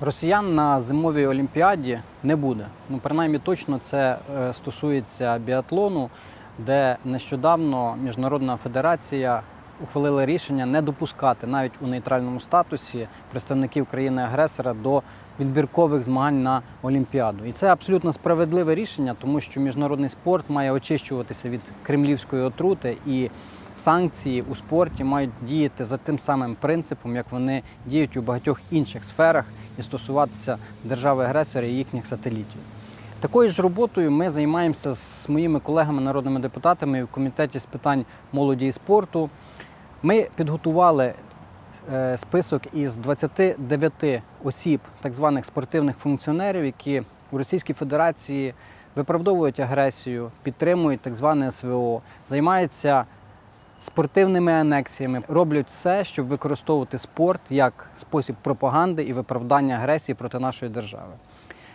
Росіян на зимовій олімпіаді не буде. Ну, принаймні точно це е, стосується біатлону, де нещодавно Міжнародна федерація ухвалила рішення не допускати навіть у нейтральному статусі представників країни-агресора до відбіркових змагань на Олімпіаду. І це абсолютно справедливе рішення, тому що міжнародний спорт має очищуватися від кремлівської отрути і санкції у спорті мають діяти за тим самим принципом, як вони діють у багатьох інших сферах і стосуватися держави-агресора і їхніх сателітів. Такою ж роботою ми займаємося з моїми колегами, народними депутатами в комітеті з питань молоді і спорту. Ми підготували е, список із 29 осіб, так званих спортивних функціонерів, які у Російській Федерації виправдовують агресію, підтримують так зване СВО, займаються спортивними анексіями, роблять все, щоб використовувати спорт як спосіб пропаганди і виправдання агресії проти нашої держави.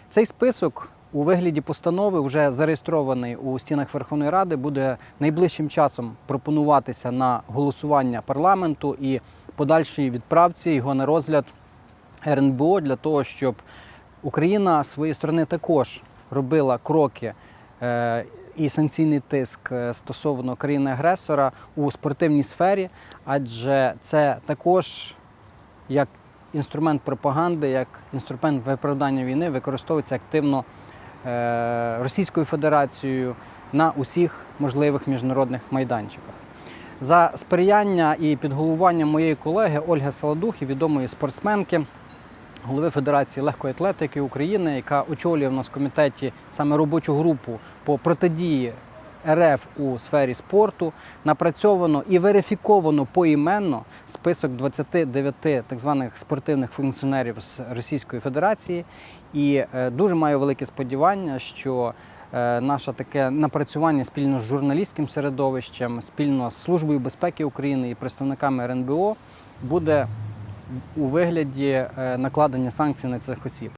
Цей список у вигляді постанови, вже зареєстрований у стінах Верховної Ради, буде найближчим часом пропонуватися на голосування парламенту і подальшій відправці його на розгляд РНБО для того, щоб Україна з своєї сторони також робила кроки і санкційний тиск е, стосовно країни-агресора у спортивній сфері, адже це також як інструмент пропаганди, як інструмент виправдання війни використовується активно е, Російською Федерацією на усіх можливих міжнародних майданчиках. За сприяння і підголування моєї колеги Ольги Саладухи, відомої спортсменки, голови Федерації легкої атлетики України, яка очолює в нас в комітеті саме робочу групу по протидії РФ у сфері спорту, напрацьовано і верифіковано поіменно список 29 так званих спортивних функціонерів з Російської Федерації. І е, дуже маю велике сподівання, що е, наше таке напрацювання спільно з журналістським середовищем, спільно з Службою безпеки України і представниками РНБО буде у вигляді е, накладення санкцій на цих осіб.